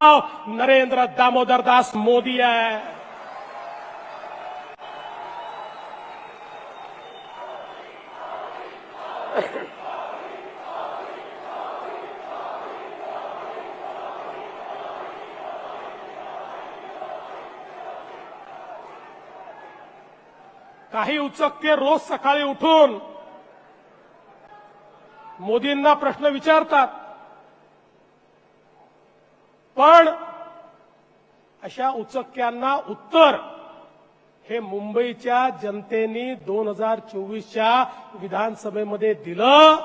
नाव नरेंद्र दामोदर दास मोदी आहे काही उचकते रोज सकाळी उठून मोदींना प्रश्न विचारतात पण अशा उचक्यांना उत्तर हे मुंबईच्या जनतेने दोन हजार चोवीसच्या विधानसभेमध्ये दिलं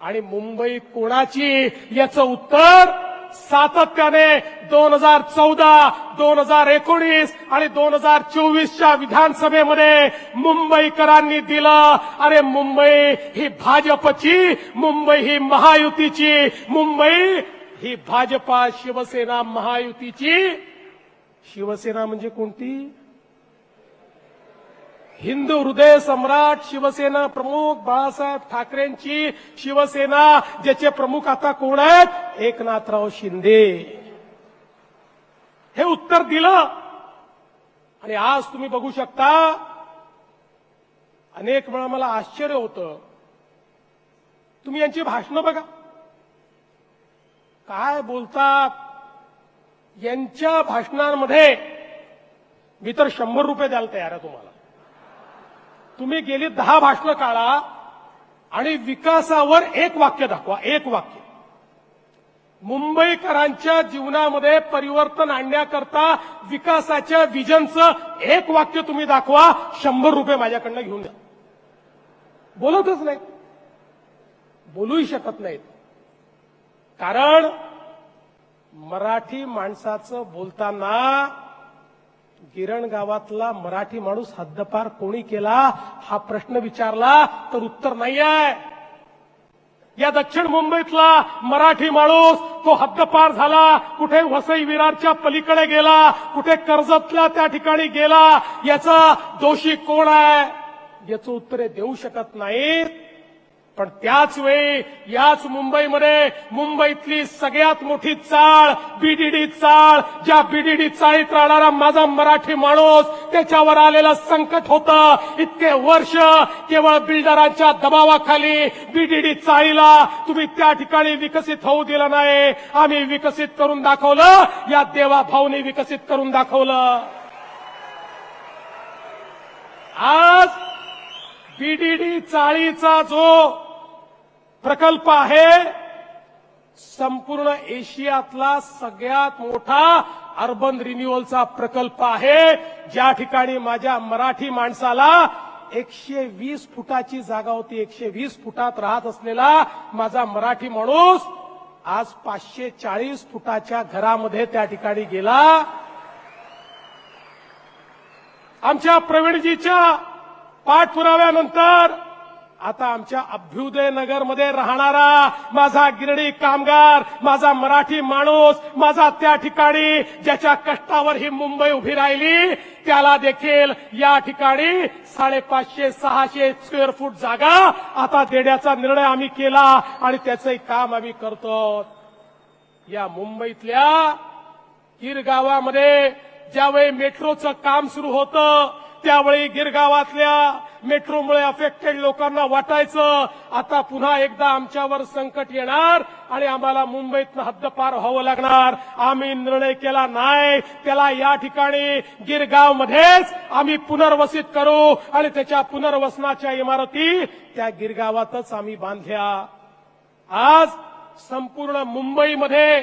आणि मुंबई कोणाची याचं उत्तर? सातत्याने दोन हजार चौदा दोन हजार एकोणीस आणि दोन हजार चोवीसच्या विधानसभेमध्ये मुंबईकरांनी दिलं. अरे मुंबई ही भाजपची मुंबई ही महायुतीची मुंबई ही भाजपा शिवसेना महायुतीची. शिवसेना म्हणजे कोणती? हिंदू हृदय सम्राट शिवसेना प्रमुख बाळासाहेब ठाकरेंची शिवसेना ज्याचे प्रमुख आता कोण आहेत? एकनाथराव शिंदे. हे उत्तर दिलं. आणि आज तुम्ही बघू शकता अनेक वेळा मला आश्चर्य होतं. तुम्ही यांची भाषणं बघा. काय बोलतात? यांच्या भाषणांमध्ये मी तर शंभर रुपये द्यायला तयार आहे तुम्हाला. तुम्ही गेली दहा भाषणं काढा आणि विकासावर एक वाक्य दाखवा एक वाक्य. मुंबईकरांच्या जीवनामध्ये परिवर्तन आणण्याकरता विकासाच्या विजनचं एक वाक्य तुम्ही दाखवा शंभर रुपये माझ्याकडनं घेऊन द्या. बोलतच नाहीत बोलूही शकत नाहीत. कारण मराठी माणसाचं बोलताना गिरण गावातला मराठी माणूस हद्दपार कोणी केला हा प्रश्न विचारला तर उत्तर नाही आहे या दक्षिण मुंबईतला मराठी माणूस तो हद्दपार झाला कुठे वसई विरारच्या पलीकडे गेला कुठे कर्जतला त्या ठिकाणी गेला याचा दोषी कोण आहे? याचं उत्तर देऊ शकत नाहीत. पण त्याच वेळी याच मुंबईमध्ये मुंबईतली सगळ्यात मोठी चाळ बीडीडी चाळ ज्या बीडीडी चाळीत राहणारा माझा मराठी माणूस त्याच्यावर आलेलं संकट होतं. इतके वर्ष केवळ बिल्डरांच्या दबावाखाली बीडीडी चाळीला तुम्ही त्या ठिकाणी विकसित होऊ दिलं नाही. आम्ही विकसित करून दाखवलं या देवा भाऊनी विकसित करून दाखवलं. आज बीडीडी चाळीचा जो प्रकल्प आहे. संपूर्ण एशियातला सगळ्यात मोठा अर्बन रिन्युअलचा प्रकल्प आहे. ज्या ठिकाणी माझ्या मराठी माणसाला एकशे वीस फुटाची जागा होती. एकशे वीस फुटात राहत असलेला माझा मराठी माणूस आज पाचशे चाळीस फुटाच्या घरामध्ये त्या ठिकाणी गेला. आमच्या प्रवीणजीच्या पाठपुराव्यानंतर आता आमच्या अभ्युदय नगरमध्ये राहणारा माझा गिरडी कामगार माझा मराठी माणूस माझा त्या ठिकाणी ज्याच्या कष्टावर ही मुंबई उभी राहिली त्याला देखील या ठिकाणी साडेपाचशे सहाशे स्क्वेअर फूट जागा आता देण्याचा निर्णय आम्ही केला आणि त्याचंही काम आम्ही करतो. या मुंबईतल्या गिरगावामध्ये ज्यावेळी मेट्रोचं काम सुरू होतं त्यावेळी गिरगावातल्या मेट्रोमुळे अफेक्टेड लोकांना वाटायचं. आता पुन्हा एकदा आमच्यावर संकट येणार आणि आम्हाला मुंबईतनं हद्दपार व्हावं लागणार. आम्ही निर्णय केला नाही. त्याला या ठिकाणी गिरगाव मध्येच आम्ही पुनर्वसित करू आणि त्याच्या पुनर्वसनाच्या इमारती त्या गिरगावातच आम्ही बांधल्या. आज संपूर्ण मुंबईमध्ये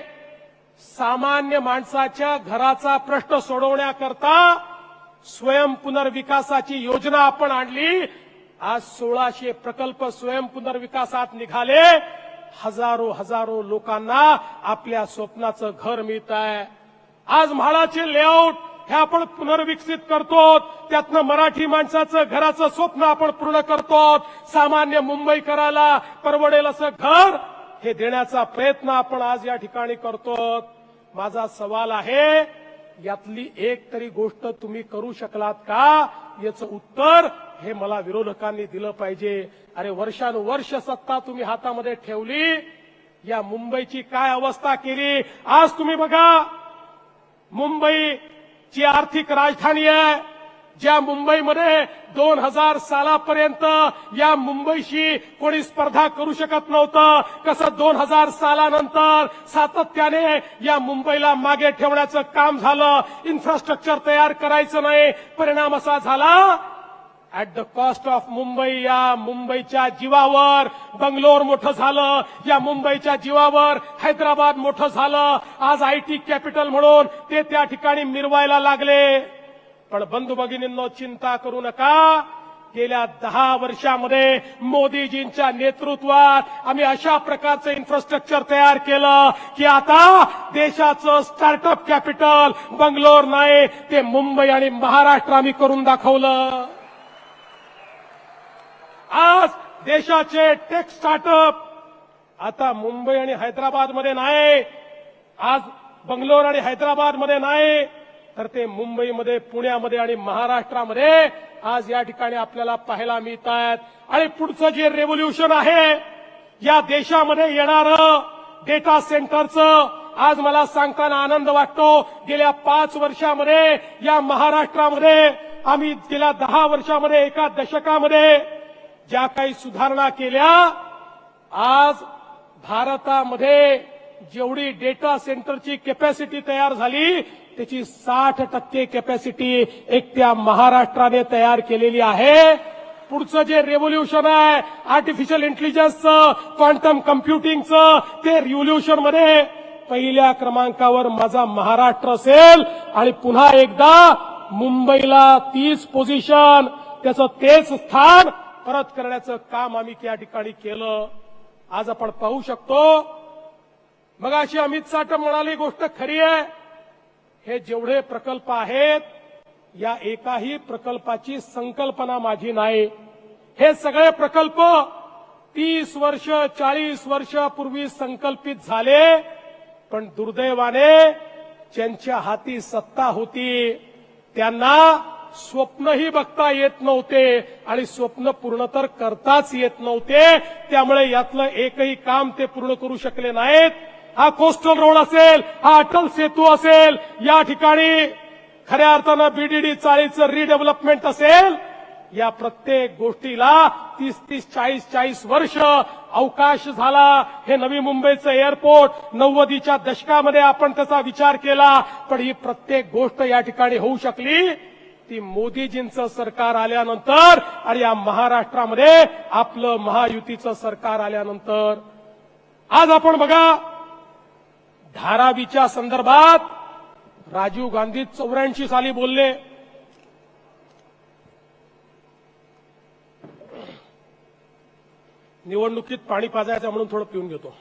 सामान्य माणसाच्या घराचा प्रश्न सोडवण्याकरता स्वयं पुनर्विकासाची योजना आपण आणली. आज सोळाशे प्रकल्प स्वयं पुनर्विकासात निघाले. हजारो हजारो लोकांना आपल्या स्वप्नाचं घर मिळत आहे. आज म्हाळाचे लेआउट हे आपण पुनर्विकसित करतो त्यातनं मराठी माणसाचं घराचं स्वप्न आपण पूर्ण करतो सामान्य मुंबईकराला परवडेल असं घर हे देण्याचा प्रयत्न आपण आज या ठिकाणी करतो माझा सवाल आहे यातली एक तरी गोष्ट तुम्ही करू शकलात का? याचं उत्तर हे मला विरोधकांनी दिलं पाहिजे. अरे वर्षानुवर्ष सत्ता तुम्ही हातामध्ये ठेवली. या मुंबईची काय अवस्था केली? आज तुम्ही बघा मुंबईची आर्थिक राजधानी आहे. ज्या मुंबईमध्ये दोन हजार सालापर्यंत या मुंबईशी कोणी स्पर्धा करू शकत नव्हतं कसं दोन हजार सालानंतर सातत्याने या मुंबईला मागे ठेवण्याचं काम झालं इन्फ्रास्ट्रक्चर तयार करायचं नाही परिणाम असा झाला? At the cost of Mumbai या मुंबईच्या जीवावर बंगलोर मोठं झालं या मुंबईच्या जीवावर हैदराबाद मोठं झालं आज आय टी कॅपिटल म्हणून ते त्या ठिकाणी मिरवायला लागले. पण बंधू भगिनींनो चिंता करू नका. गेल्या दहा वर्षामध्ये मोदीजींच्या नेतृत्वात आम्ही अशा प्रकारचं इन्फ्रास्ट्रक्चर तयार केलं की आता देशाचं स्टार्टअप कॅपिटल बंगलोर नाही ते मुंबई आणि महाराष्ट्र आम्ही करून दाखवलं. आज देशाचे टेक स्टार्टअप आता मुंबई आणि हैदराबादमध्ये नाही आज बंगलोर आणि हैदराबादमध्ये नाही. तर ते मुंबईमध्ये पुण्यामध्ये आणि महाराष्ट्रामध्ये आज या ठिकाणी आपल्याला पाहायला मिळत आहेत आणि पुढचं जे रेव्होल्युशन आहे या देशामध्ये येणारं डेटा सेंटरचं आज मला सांगताना आनंद वाटतो. गेल्या पाच वर्षामध्ये या महाराष्ट्रामध्ये आम्ही गेल्या दहा वर्षामध्ये एका दशकामध्ये ज्या काही सुधारणा केल्या आज भारतामध्ये जेवढी डेटा सेंटरची कॅपॅसिटी तयार झाली त्याची साठ टक्के कॅपॅसिटी एकट्या महाराष्ट्राने तयार केलेली आहे. पुढचं जे रेव्होल्युशन आहे आर्टिफिशियल इंटेलिजन्सचं क्वांटम कम्प्युटिंगचं ते रिव्होल्युशनमध्ये पहिल्या क्रमांकावर माझा महाराष्ट्र असेल. आणि पुन्हा एकदा मुंबईला तीच पोझिशन त्याचं तेच स्थान परत करण्याचं काम आम्ही त्या ठिकाणी केलं. आज आपण पाहू शकतो. मग अशी अमित साठे म्हणाली गोष्ट खरी आहे. हे जेवढे प्रकल्प आहेत या एकाही प्रकल्पाची संकल्पना माझी नाही. हे सगळे प्रकल्प तीस वर्ष चाळीस वर्षापूर्वी संकल्पित झाले पण दुर्दैवाने ज्यांच्या हाती सत्ता होती त्यांना स्वप्नही बघता येत नव्हते आणि स्वप्न पूर्ण तर करताच येत नव्हते. त्यामुळे यातलं एकही काम ते पूर्ण करू शकले नाहीत. हा कोस्टल रोड असेल हा अटल सेतू असेल या ठिकाणी खऱ्या अर्थानं बीडीडी चाळीचं रिडेव्हलपमेंट असेल या प्रत्येक गोष्टीला तीस तीस चाळीस चाळीस वर्ष अवकाश झाला. हे नवी मुंबईचं एअरपोर्ट नव्वदीच्या दशकामध्ये आपण त्याचा विचार केला पण ही प्रत्येक गोष्ट या ठिकाणी होऊ शकली. ती मोदीजींचं सरकार आल्यानंतर आणि या महाराष्ट्रामध्ये आपलं महायुतीचं सरकार आल्यानंतर. आज आपण बघा धारावीच्या संदर्भात राजीव गांधी चौऱ्याऐंशी साली बोलले. निवडणुकीत पाणी पाजायचं म्हणून थोडं पिऊन घेतो.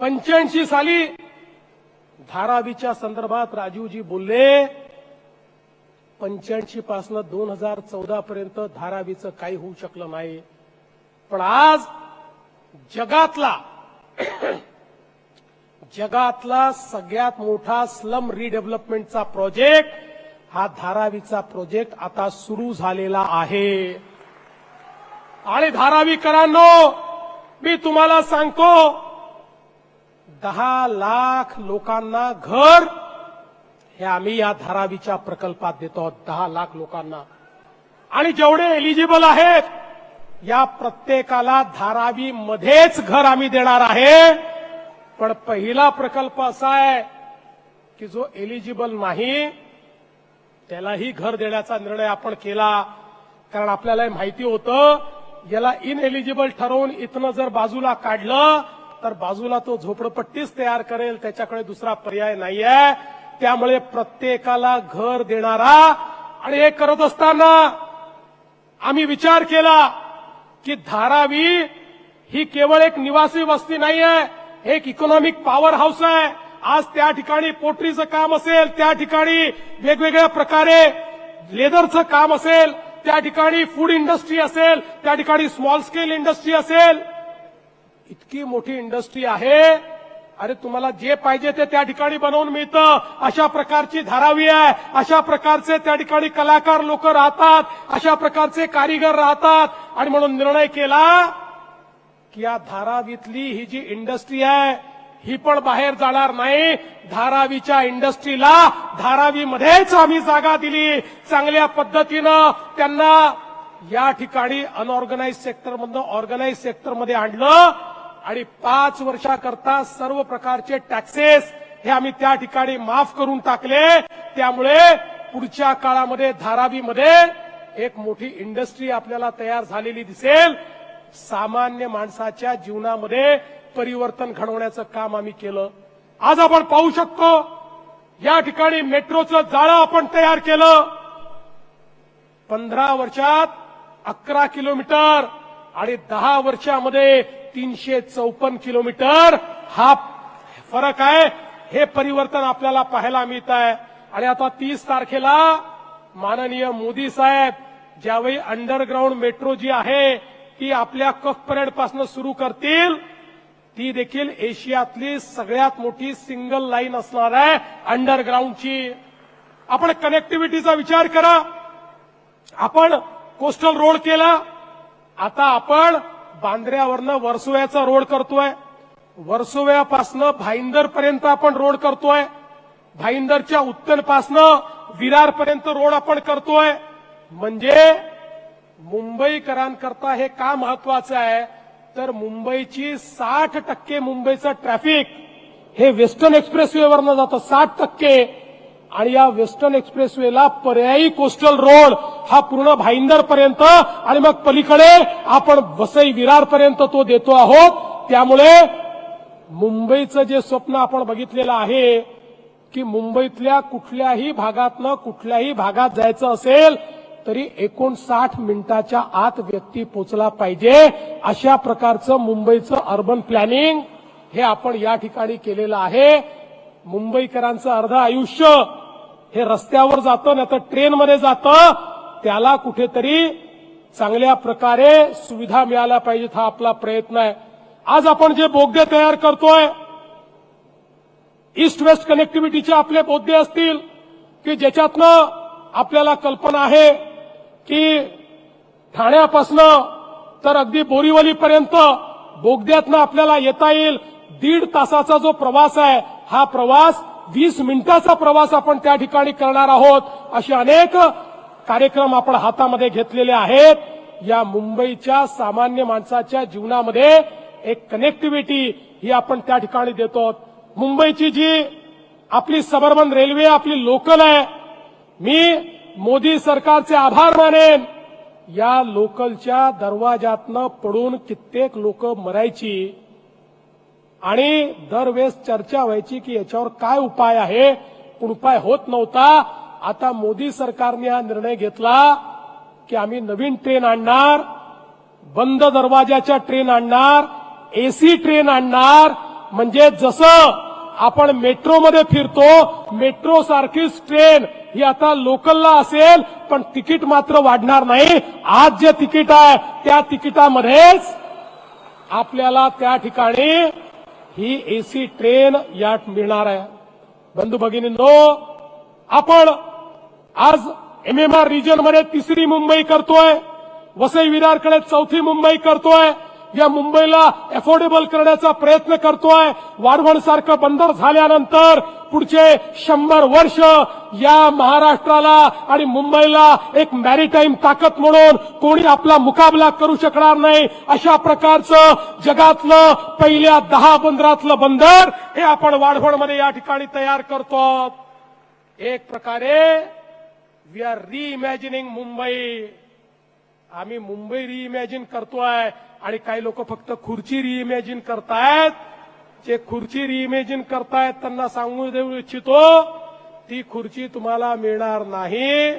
पंच्याऐंशी साली धारावीच्या संदर्भात राजीवजी बोलले पंच्याऐंशी पासनं दोन हजार चौदा पर्यंत धारावीचं काही होऊ शकलं नाही. पण आज जगातला जगातला सगळ्यात मोठा स्लम रिडेव्हलपमेंटचा प्रोजेक्ट हा धारावीचा प्रोजेक्ट आता सुरू झालेला आहे. आणि धारावीकरांनो मी तुम्हाला सांगतो दहा लाख लोकांना घर हे आम्ही या धारावीच्या प्रकल्पात देतो आहोत दहा लाख लोकांना. आणि जेवढे एलिजिबल आहेत या प्रत्येकाला धारावी मध्येच घर आम्ही देणार आहे. पण पहिला प्रकल्प असा आहे की जो एलिजिबल नाही त्यालाही घर देण्याचा निर्णय आपण केला. कारण आपल्याला माहिती होतं याला इनएलिजिबल ठरवून इथनं जर बाजूला काढलं तर बाजूला तो झोपडपट्टीच तयार करेल त्याच्याकडे दुसरा पर्याय नाही आहे त्यामुळे प्रत्येकाला घर देणारा आणि हे करत असताना आम्ही विचार केला की धारावी ही केवळ एक निवासी वस्ती नाहीये एक इकॉनॉमिक पॉवर हाऊस आहे. आज त्या ठिकाणी पोटरीचं काम असेल त्या ठिकाणी वेगवेगळ्या प्रकारे लेदरचं काम असेल त्या ठिकाणी फूड इंडस्ट्री असेल त्या ठिकाणी स्मॉल स्केल इंडस्ट्री असेल. इतकी मोठी इंडस्ट्री आहे अरे तुम्हाला जे पाहिजे ते त्या ठिकाणी बनवून मिळतं. अशा प्रकारची धारावी आहे. अशा प्रकारचे त्या ठिकाणी कलाकार लोक राहतात. अशा प्रकारचे कारीगर राहतात. आणि म्हणून निर्णय केला की या धारावीतली ही जी इंडस्ट्री आहे ही पण बाहेर जाणार नाही. धारावीच्या इंडस्ट्रीला धारावीमध्येच आम्ही जागा दिली. चांगल्या पद्धतीनं त्यांना या ठिकाणी अनऑर्गनाइज सेक्टरमधनं ऑर्गनाइज सेक्टरमध्ये आणलं. आणि पाच वर्षाकरता सर्व प्रकारचे टॅक्सेस हे आम्ही त्या ठिकाणी माफ करून टाकले. त्यामुळे पुढच्या काळामध्ये धारावीमध्ये एक मोठी इंडस्ट्री आपल्याला तयार झालेली दिसेल. सामान्य माणसाच्या जीवनामध्ये परिवर्तन घडवण्याचं काम आम्ही केलं. आज आपण पाहू शकतो या ठिकाणी मेट्रोचं जाळं आपण तयार केलं. पंधरा वर्षात अकरा किलोमीटर आणि दहा वर्षामध्ये तीनशे चौपन्न किलोमीटर. हा फरक आहे. हे परिवर्तन आपल्याला पाहायला मिळत आहे आणि आता तीस तारखेला माननीय मोदी साहेब ज्यावेळी अंडरग्राऊंड मेट्रो जी आहे ती आपल्या कफ परेडपासून सुरू करतील. ती देखील एशियातली सगळ्यात मोठी सिंगल लाईन असणार आहे अंडरग्राऊंडची आपण कनेक्टिव्हिटीचा विचार करा. आपण कोस्टल रोड केला. आता आपण बांद्र्यावरनं वर्सोव्याचा रोड करतोय. वर्सोव्यापासनं भाईंदर पर्यंत आपण रोड करतोय. भाईंदरच्या उत्तरपासनं विरार पर्यंत रोड आपण करतोय. म्हणजे मुंबईकरांकरता हे का महत्वाचं आहे? तर मुंबईची साठ टक्के मुंबईचं ट्रॅफिक हे वेस्टर्न एक्सप्रेसवेवरनं जातं. साठ टक्के आणि या वेस्टर्न एक्सप्रेसवेला पर्यायी कोस्टल रोड हा पूर्ण भाईंदर पर्यंत आणि मग पलीकडे आपण वसई विरार पर्यंत तो देतो आहोत. त्यामुळे मुंबईचं जे स्वप्न आपण बघितलेलं आहे की मुंबईतल्या कुठल्याही भागातनं कुठल्याही भागात जायचं असेल तरी एकोणसाठ मिनिटाच्या आत व्यक्ती पोचला पाहिजे. अशा प्रकारचं मुंबईचं अर्बन प्लॅनिंग हे आपण या ठिकाणी केलेलं आहे. मुंबईकरांचं अर्ध आयुष्य हे रस्त्यावर जातं नाही तर ट्रेनमध्ये जातं. त्याला कुठेतरी चांगल्या प्रकारे सुविधा मिळाल्या पाहिजेत हा आपला प्रयत्न आहे. आज आपण जे बोगदे तयार करतोय ईस्ट वेस्ट कनेक्टिव्हिटीचे आपले बोगदे असतील की ज्याच्यातनं आपल्याला कल्पना आहे की ठाण्यापासनं तर अगदी बोरीवलीपर्यंत बोगद्यातनं आपल्याला येता येईल. दीड तासाचा जो प्रवास आहे हा प्रवास वीस मिनिटाचा प्रवास आपण त्या ठिकाणी करणार आहोत. असे अनेक कार्यक्रम आपण हातामध्ये घेतलेले आहेत. या मुंबईच्या सामान्य माणसाच्या जीवनामध्ये एक कनेक्टिव्हिटी ही आपण त्या ठिकाणी देतो. मुंबईची जी आपली सबर्बन रेल्वे आपली लोकल आहे मी मोदी सरकारचे आभार मानेन. या लोकलच्या दरवाजातनं पडून कित्येक लोक मरायची. आणि दरवेळेस चर्चा व्हायची की याच्यावर काय उपाय आहे? पण उपाय होत नव्हता. आता मोदी सरकारने हा निर्णय घेतला की आम्ही नवीन ट्रेन आणणार बंद दरवाजाच्या ट्रेन आणणार एसी ट्रेन आणणार. म्हणजे जसं आपण मेट्रोमध्ये फिरतो मेट्रो सारखीच ट्रेन ही आता लोकलला असेल पण तिकीट मात्र वाढणार नाही. आज जे तिकीट आहे त्या तिकिटामध्येच आपल्याला त्या ठिकाणी ही एसी ट्रेन यात मिळणार आहे. बंधू भगिनींनो आपण आज एमएमआर रिजनमध्ये तिसरी मुंबई करतोय. वसई विरारकडे चौथी मुंबई करतोय. या मुंबईला अफोर्डेबल करण्याचा प्रयत्न करतोय. वाढवणसारखं बंदर झाल्यानंतर पुढचे शंभर वर्ष या महाराष्ट्राला आणि मुंबईला एक मॅरीटाईम ताकद म्हणून कोणी आपला मुकाबला करू शकणार नाही. अशा प्रकारचं जगातलं पहिल्या दहा बंदरातलं बंदर हे आपण वाढवणमध्ये या ठिकाणी तयार करतो. एक प्रकारे वी आर रिइमॅजिनिंग मुंबई. आम्ही मुंबई रिइमॅजिन करतोय. आणि काही लोक फक्त खुर्ची रिइमॅजिन करतायत. जे खुर्ची रिइमॅजिन करतायत त्यांना सांगू देऊ इच्छितो ती खुर्ची तुम्हाला मिळणार नाही.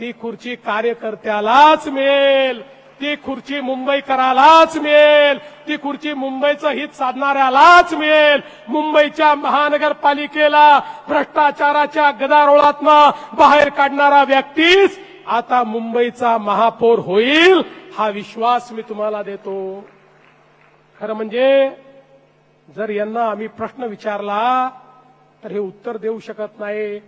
ती खुर्ची कार्यकर्त्यालाच मिळेल. ती खुर्ची मुंबईकरालाच मिळेल. ती खुर्ची मुंबईचं हित साधणाऱ्यालाच मिळेल. मुंबईच्या महानगरपालिकेला भ्रष्टाचाराच्या गदारोळातनं बाहेर काढणारा व्यक्तीच आता मुंबईचा महापौर होईल. हा विश्वास मी तुम्हाला देतो. खरं म्हणजे जर यांना आम्ही प्रश्न विचारला तर हे उत्तर देऊ शकत नाही.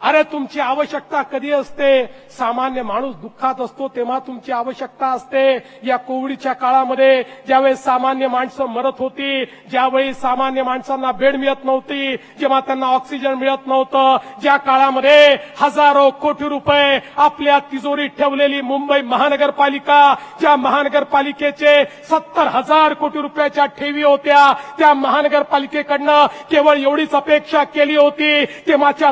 अरे तुमची आवश्यकता कधी असते? सामान्य माणूस दुःखात असतो तेव्हा तुमची आवश्यकता असते. या कोविडच्या काळामध्ये ज्यावेळेस सामान्य माणसं मरत होती ज्यावेळी सामान्य माणसांना बेड मिळत नव्हती जेव्हा त्यांना ऑक्सिजन मिळत नव्हतं ज्या काळामध्ये हजारो कोटी रुपये आपल्या तिजोरीत ठेवलेली मुंबई महानगरपालिका ज्या महानगरपालिकेचे सत्तर हजार कोटी रुपयाच्या ठेवी होत्या त्या महानगरपालिकेकडनं केवळ एवढीच अपेक्षा केली होती तेव्हाच्या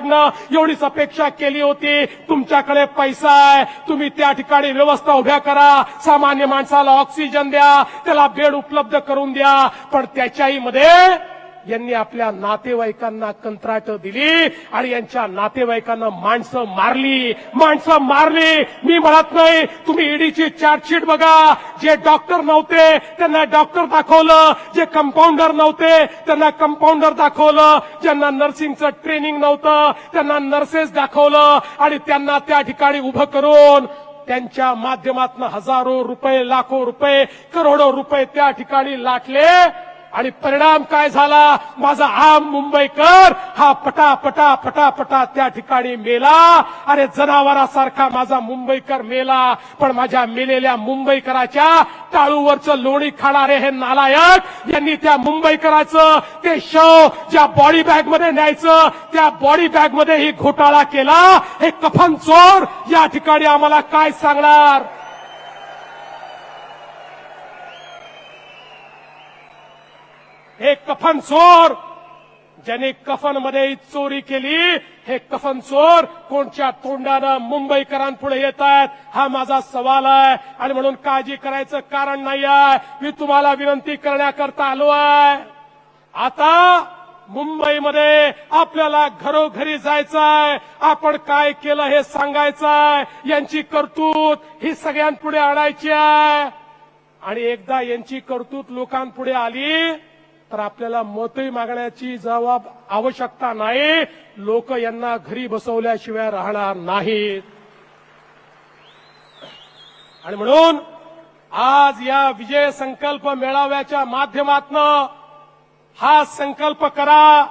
तुमच्याकडनं एवढीच अपेक्षा केली होती. तुमच्याकडे पैसा आहे. तुम्ही त्या ठिकाणी व्यवस्था उभ्या करा. सामान्य माणसाला ऑक्सिजन द्या. त्याला बेड उपलब्ध करून द्या. पण त्याच्याही मध्ये यांनी आपल्या नातेवाईकांना कंत्राट दिली आणि यांच्या नातेवाईकांना माणसं मारली. माणसं मारली. मी म्हणत नाही तुम्ही ईडीची चार्जशीट बघा. जे डॉक्टर नव्हते त्यांना डॉक्टर दाखवलं. जे कंपाऊंडर नव्हते त्यांना कंपाऊंडर दाखवलं. ज्यांना नर्सिंगचं ट्रेनिंग नव्हतं त्यांना नर्सेस दाखवलं. आणि त्यांना त्या ठिकाणी उभं करून त्यांच्या माध्यमातून हजारो रुपये लाखो रुपये करोडो रुपये त्या ठिकाणी लाटले. आणि परिणाम काय झाला? माझा आम मुंबईकर हा पटा पटा पटा पटा त्या ठिकाणी मेला. अरे जनावरासारखा माझा मुंबईकर मेला. पण माझ्या मेलेल्या मुंबईकराच्या टाळूवरचं लोणी खाणारे हे नालायक. यांनी त्या मुंबईकराचं ते शव ज्या बॉडी बॅगमध्ये न्यायचं त्या बॉडी बॅगमध्ये ही घोटाळा केला. हे कफन चोर या ठिकाणी आम्हाला काय सांगणार? हे कफन चोर! ज्याने कफनमध्ये चोरी केली हे कफन चोर कोणत्या तोंडानं मुंबईकरांपुढे येत आहेत हा माझा सवाल आहे. आणि म्हणून काळजी करायचं कारण नाही आहे मी तुम्हाला विनंती करण्याकरता आलो आहे. आता मुंबईमध्ये आपल्याला घरोघरी जायचंय आपण काय केलं हे सांगायचंय यांची कर्तूत ही सगळ्यांपुढे आणायची आहे. आणि एकदा यांची कर्तूत लोकांपुढे आली तर आपल्याला मतही मागण्याची जबाब आवश्यकता नाही. लोक यांना घरी बसवल्याशिवाय राहणार नाहीत. आणि म्हणून आज या विजय संकल्प मेळाव्याच्या माध्यमातनं हा संकल्प करा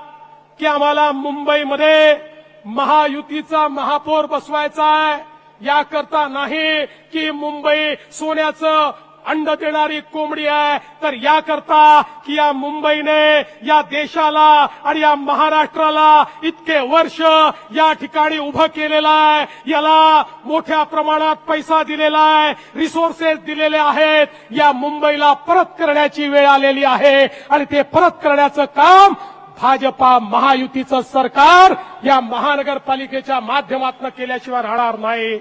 की आम्हाला मुंबईमध्ये महायुतीचा महापौर बसवायचा आहे. याकरता नाही की मुंबई सोन्याचं अंड देणारी कोंबडी आहे. तर याकरता की या मुंबईने या देशाला आणि या महाराष्ट्राला इतके वर्ष या ठिकाणी उभं केलेलं आहे. याला मोठ्या प्रमाणात पैसा दिलेला आहे. रिसोर्सेस दिलेले आहेत. या मुंबईला परत करण्याची वेळ आलेली आहे. आणि ते परत करण्याचं काम भाजपा महायुतीचं सरकार या महानगरपालिकेच्या माध्यमातून केल्याशिवाय राहणार नाही.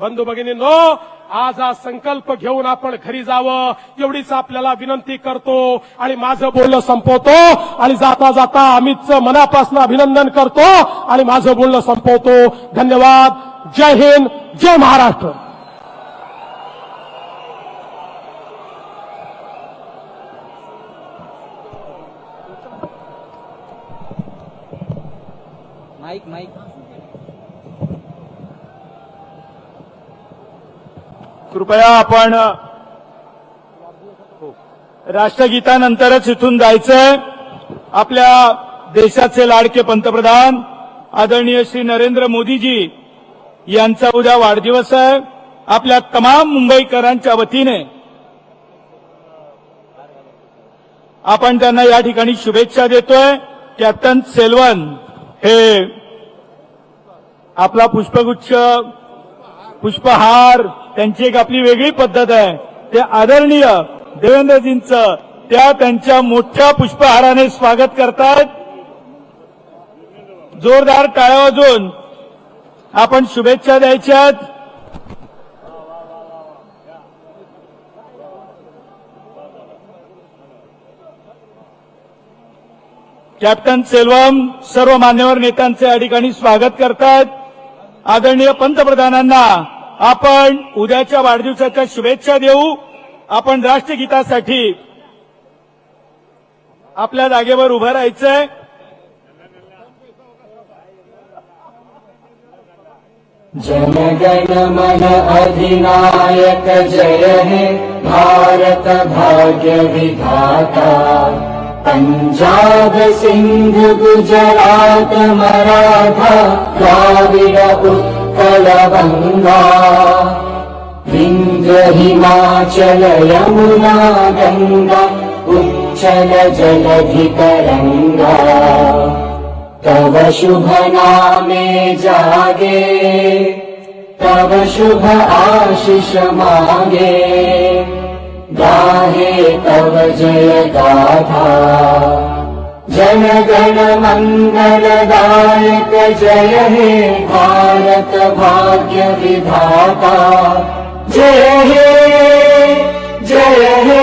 बंधू भगिनींनो आज हा संकल्प घेऊन आपण घरी जावं एवढीच आपल्याला विनंती करतो आणि माझं बोलणं संपवतो आणि जाता जाता अमितचं मनापासून अभिनंदन करतो आणि माझं बोलणं संपवतो. धन्यवाद. जय हिंद. जय महाराष्ट्र. Mike mike. कृपया आपण राष्ट्रगीतानंतरच इथून जायचंय. आपल्या देशाचे लाडके पंतप्रधान आदरणीय श्री नरेंद्र मोदीजी यांचा उद्या वाढदिवस आहे. आपल्या तमाम मुंबईकरांच्या वतीने आपण त्यांना या ठिकाणी शुभेच्छा देतोय. कॅप्टन सेल्वन हे आपला पुष्पगुच्छ पुष्पहार त्यांची एक आपली वेगळी पद्धत आहे. ते आदरणीय देवेंद्रजींचं त्या त्यांच्या मोठ्या पुष्पहाराने स्वागत करतात. जोरदार टाळ्या वाजून आपण शुभेच्छा द्यायच्यात कॅप्टन सेल्वम सर्व मान्यवर नेत्यांचे या ठिकाणी स्वागत करतात. आदरणीय पंतप्रधानांना आपण उद्याच्या वाढदिवसाच्या शुभेच्छा देऊ. आपण राष्ट्रगीतासाठी आपल्या जागेवर उभं राहायचंय. जनगण मन अधिनायक जय हे भारत भाग्य विधाता। पंजाब सिंध गुजरात मराठा द्राविड उत्तर गङ्गा विन्ध्य हिमाचल यमुना गङ्गा उच्चल जलधितरङ्गा तव शुभ नामे जागे तव शुभ आशिष मागे। गाहे तव जय गाथा जन गण मङ्गलदायक जय हे भारत भाग्य विधाता जय हे जय हे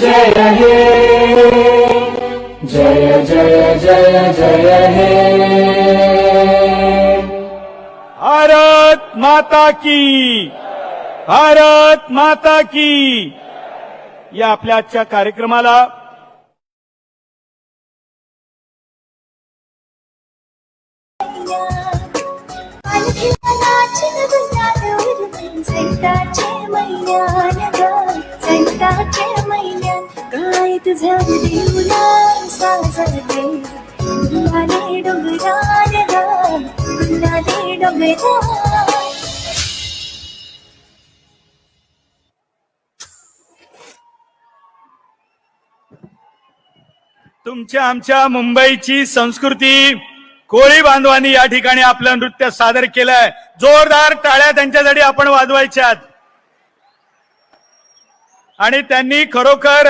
जय हे जय जय जय जय हे भारत माता की भारत माता की। या आपल्या आजच्या कार्यक्रमाला तुमच्या आमच्या मुंबईची संस्कृती कोळी बांधवांनी या ठिकाणी आपलं नृत्य सादर केलंय. जोरदार टाळ्या त्यांच्यासाठी आपण वाजवायच्यात. आणि त्यांनी खरोखर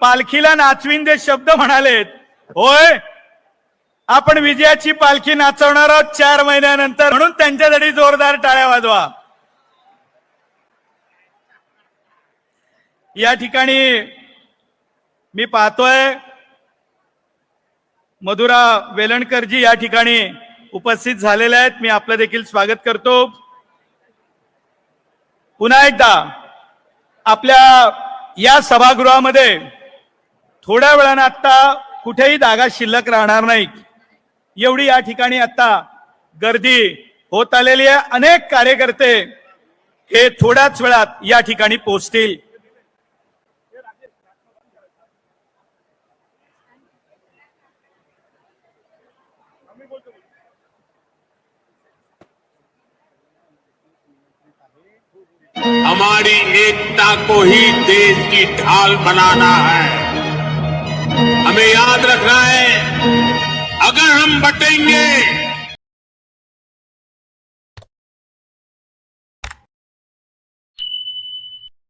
पालखीला नाचवीन दे शब्द म्हणालेत. होय आपण विजयाची पालखी नाचवणार आहोत चार महिन्यानंतर. म्हणून त्यांच्यासाठी जोरदार टाळ्या वाजवा. या ठिकाणी मी पाहतोय मधुरा वेलणकरजी या ठिकाणी उपस्थित झालेल्या आहेत. मी आपलं देखील स्वागत करतो. पुन्हा एकदा आपल्या या सभागृहामध्ये थोड्या वेळानं आता कुठेही जागा शिल्लक राहणार नाही. एवढी या ठिकाणी आता गर्दी होत आलेली आहे. अनेक कार्यकर्ते हे थोड्याच वेळात या ठिकाणी पोहोचतील. हमारी एकता को ही देश की ढाल बनाना है। हमें याद रखना है अगर हम बटेंगे